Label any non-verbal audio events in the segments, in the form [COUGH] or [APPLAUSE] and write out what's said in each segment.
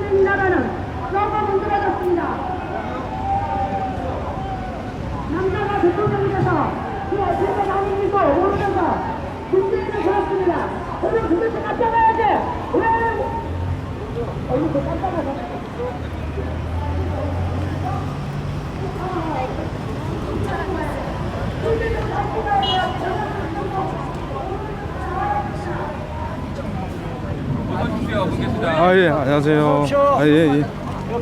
나라는 너무 문드러졌습니다. 남자가 대통령이 돼서 그 어떻게 나님이고 모르면서 군대를 세웠습니다. 오늘 군대 깜짝아야지. 왜? 어, 이거 깜짝아야 아, 예, 안녕하세요. 아, 예, 예.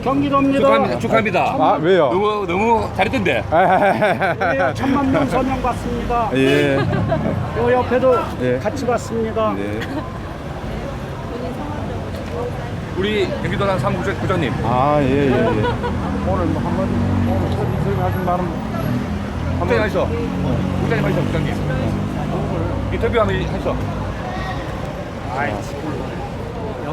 경기도입니다. 축하합니다. 축하합니다. 아, 왜요? 너무 너무 잘했던데. 네, 천만 명 서명 받습니다. 예. 요 옆에도 예. 같이 받습니다. 네. 우리 경기도당 사무국 부장님. 아, 예, 예, 예. 오늘 뭐 한번 오늘 첫 인터뷰 하신 말은 부장님 하시죠. 부장님 하시죠, 부장님. 인터뷰 한번 하시죠.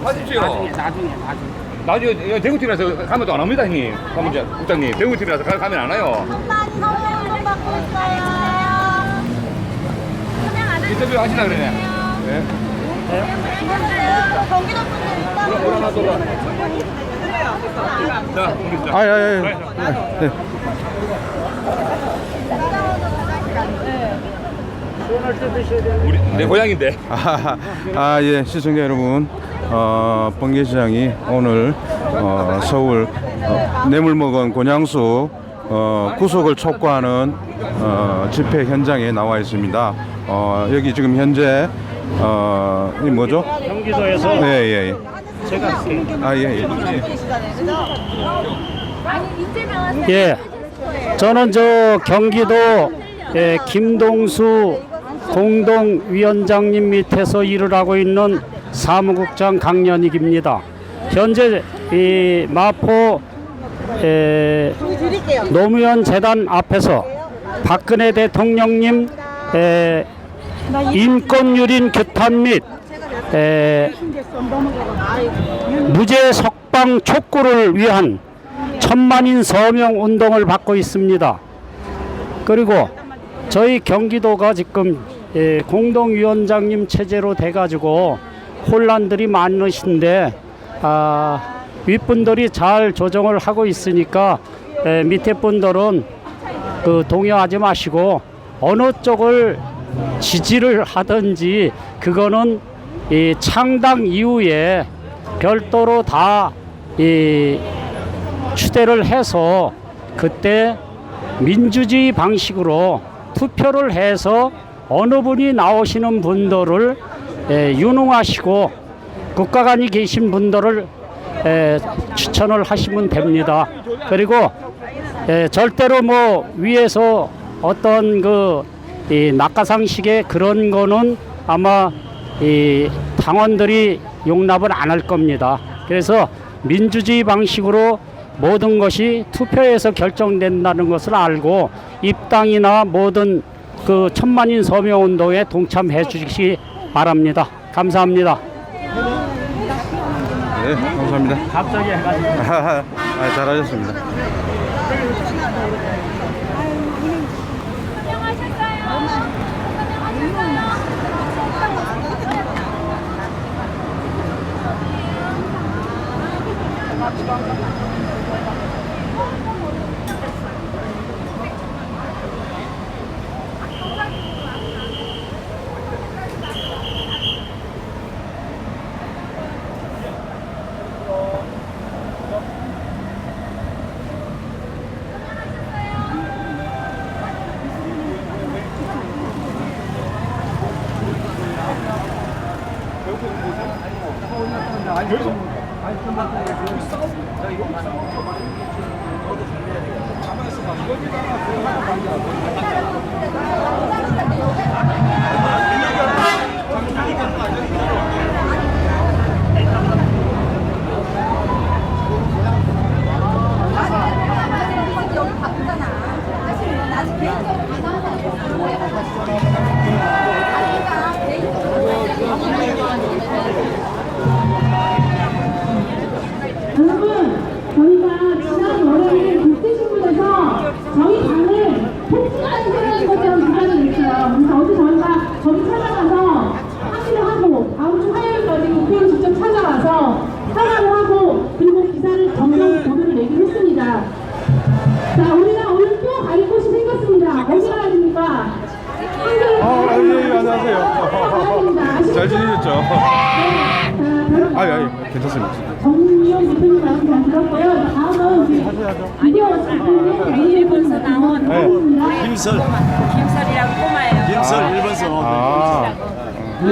하십시오. 나중에 나중에 나중에. 나중에 여기 대구팀이라서 가면 또안 옵니다, 형님. 가면 이제 국장님. 대구팀이라서 가- 가면 안 와요. 천만 서명 받고 있어요. 그냥 안 인터뷰 하시라 그러네. 네. 해주세요. 경기도 분들 있다고. 그럼 하나 더 봐. 자, 옮깁시다. 아, 예, 예. 네. 되는 우리 내 고향인데. 아, 아, 예, 시청자 여러분. 어, 번개시장이 오늘 어, 서울 어, 뇌물 먹은 권양수 어, 구속을 촉구하는 어, 집회 현장에 나와 있습니다. 어, 여기 지금 현재 어, 이 뭐죠? 경기도에서 예, 예, 예. 제가 아, 예, 예. 이재명 예. 저는 저 경기도 예, 김동수 공동위원장님 밑에서 일을 하고 있는 사무국장 강연익입니다. 현재 이 마포 에, 노무현 재단 앞에서 박근혜 대통령님 에, 인권 유린 규탄 및 에, 무죄 석방 촉구를 위한 천만인 서명 운동을 받고 있습니다. 그리고 저희 경기도가 지금 예, 공동위원장님 체제로 돼가지고 혼란들이 많으신데 아, 윗분들이 잘 조정을 하고 있으니까 예, 밑에 분들은 그 동요하지 마시고 어느 쪽을 지지를 하든지 그거는 이 창당 이후에 별도로 다 이 추대를 해서 그때 민주주의 방식으로 투표를 해서 어느 분이 나오시는 분들을 에, 유능하시고 국가관이 계신 분들을 에, 추천을 하시면 됩니다. 그리고 에, 절대로 뭐 위에서 어떤 그 이 낙하상식의 그런 거는 아마 이 당원들이 용납을 안 할 겁니다. 그래서 민주주의 방식으로 모든 것이 투표에서 결정된다는 것을 알고 입당이나 모든 그 천만인 서명 운동에 동참해 주시기 바랍니다. 감사합니다. 네, 감사합니다. 갑자기 해가지고. [LAUGHS] 아, 잘하셨습니다. 여러분, 김설 김설이라고 꼬마예요. 김설 1번 서 아, 네,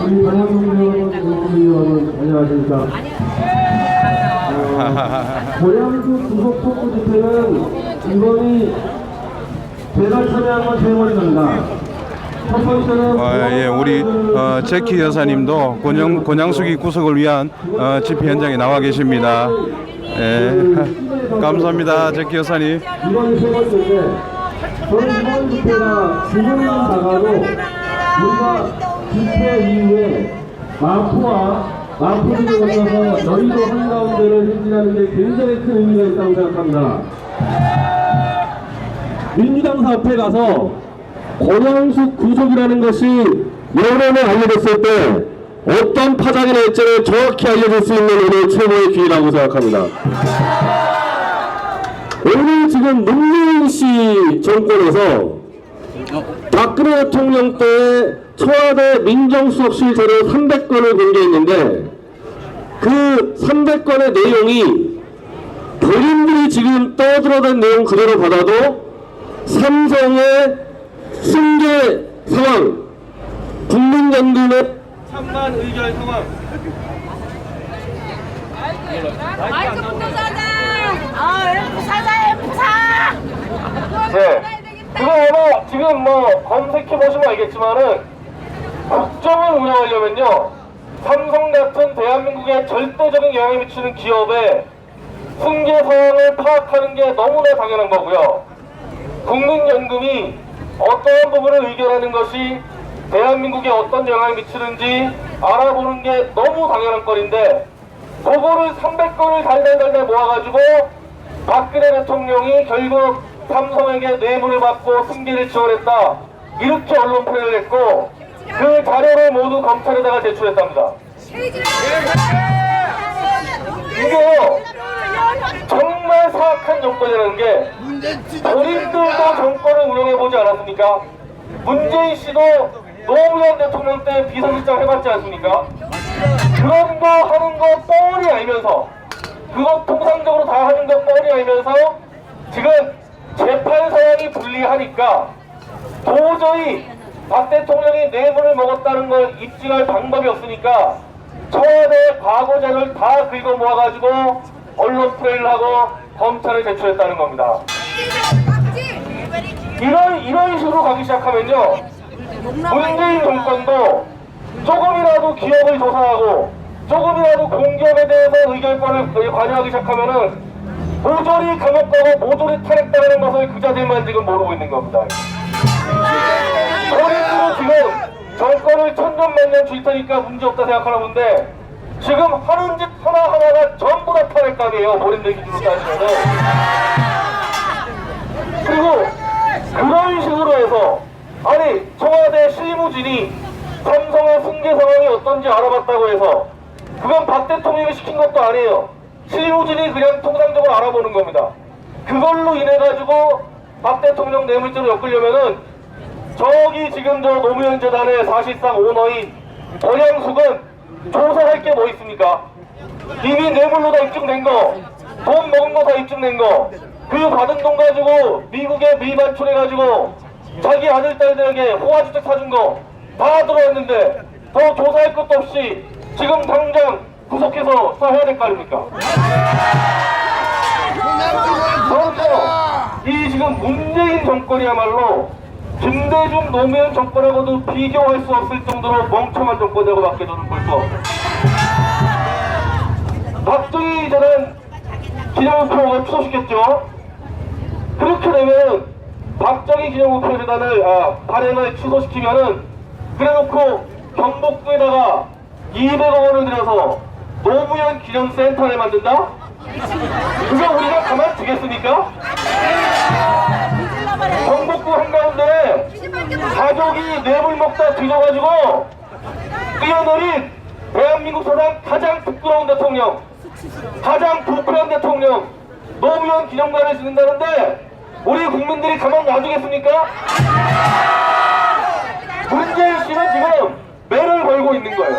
우리 방송위원 방송위원은 안녕하십니까. 어, 고양수 구속 촉구 집회는 이번이 제가 참여한 건세 번입니다. 아, 예, 우리 어, 제키 여사님도 권양, 권양수기 구속을 위한 어, 집회 현장에 나와 계십니다. 예, [LAUGHS] 감사합니다, 제키 여사님. 저는 이번 집회가 두 번이나 다가도 우리가 집회 이후에 마포와 마포를 건너서 여의도 한가운데를 행진하는 게 굉장히 큰 의미가 있다고 생각합니다. 민주당 사업에 가서 권양숙 구속이라는 것이 여론에 알려졌을 때 어떤 파장이 날지를 정확히 알려줄 수 있는 오늘 최고의 기회라고 생각합니다. 오늘 지금 문재인 씨 정권에서 박근혜 대통령 때 청와대 민정수석실 자료 300건을 공개했는데 그 300건의 내용이 본인들이 지금 떠들어댄 내용 그대로 받아도 삼성의 승계 상황, 국민연금의 마이크 붙어 사자. 아, 엠프 사자, 엠프 사. 네. 그거 아마 지금 뭐 검색해 보시면 알겠지만은 국정을 운영하려면요 삼성 같은 대한민국에 절대적인 영향을 미치는 기업의 승계 상황을 파악하는 게 너무나 당연한 거고요. 국민연금이 어떠한 부분을 의결하는 것이 대한민국에 어떤 영향을 미치는지 알아보는 게 너무 당연한 건인데 그거를 300건을 달달달달 모아가지고 박근혜 대통령이 결국 삼성에게 뇌물을 받고 승계를 지원했다 이렇게 언론 표현을 했고 그 자료를 모두 검찰에다가 제출했답니다. 이게요 정말 사악한 정권이라는 게 본인들도 정권을 운영해보지 않았습니까? 문재인 씨도 노무현 대통령 때 비서실장 해봤지 않습니까? 그런 거 하는 거 뻔히 알면서 그거 통상적으로 다 하는 거 뻔히 알면서 지금 재판 사양이 불리하니까 도저히 박 대통령이 뇌물을 먹었다는 걸 입증할 방법이 없으니까 청와대 과거 자료를 다 긁어 모아가지고 언론 플레이를 하고 검찰에 제출했다는 겁니다. 이런 이런 식으로 가기 시작하면요 문재인 정권도 조금이라도 기업을 조사하고 조금이라도 공기업에 대해서 의결권을 관여하기 시작하면은 모조리 가고 모조리 탄핵당하는 것을 그 자들만 지금 모르고 있는 겁니다. 본인들은 지금 정권을 천년만년 줄 테니까 문제없다 생각하나 본데 지금 하는 짓 하나하나가 전부 다 탄핵감이에요. 본인들 기준으로 따지면은. 그리고 그런 식으로 해서 아니 청와대 실무진이 삼성의 승계 상황이 어떤지 알아봤다고 해서 그건 박 대통령이 시킨 것도 아니에요. 실무진이 그냥 통상적으로 알아보는 겁니다. 그걸로 인해 가지고 박 대통령 뇌물죄로 엮으려면은 저기 지금 저 노무현 재단의 사실상 오너인 권양숙은 조사할 게 뭐 있습니까? 이미 뇌물로 다 입증된 거, 돈 먹은 거 다 입증된 거, 그 받은 돈 가지고 미국에 미반출해 가지고 자기 아들, 딸들에게 호화주택 사준 거 다 들어왔는데 더 조사할 것도 없이 지금 당장 구속해서 수사해야 될 거 아닙니까? 그렇죠. 이 지금 문재인 정권이야말로 김대중 노무현 정권하고도 비교할 수 없을 정도로 멍청한 정권이라고 밖에 저는 볼수 없어요. 박정희 저는 기념우표가 취소시켰죠. 그렇게 되면 박정희 기념우표 재단을 아, 발행을 취소시키면은 그래놓고 경복궁에다가 200억 원을 들여서 노무현 기념센터를 만든다? 그거 우리가 가만 두겠습니까? 경복궁 한가운데 가족이 뇌물 먹다 뒤져가지고 뛰어내린 대한민국 사상 가장 부끄러운 대통령 가장 부패한 대통령 노무현 기념관을 짓는다는데 우리 국민들이 가만 놔두겠습니까? 문재인 씨는 지금 매를 걸고 있는 거예요.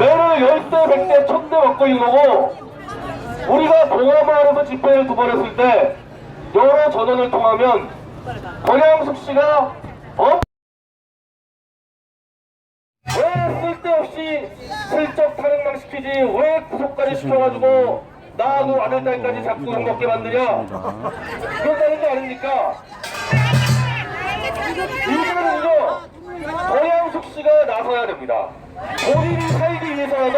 매를 열대, 백대, 천대 먹고 있는 거고 우리가 동아마을에서 집회를 두 번 했을 때 여러 전원을 통하면 권양숙 씨가 어? 왜 쓸데없이 슬쩍 탄핵만 시키지 왜 구속까지 시켜가지고 나하고 아들 딸까지 자꾸 욕먹게 만드냐 그런다는 거 아닙니까? 이제는요 권양숙 씨가 나서야 됩니다. 본인이 살기 위해서라도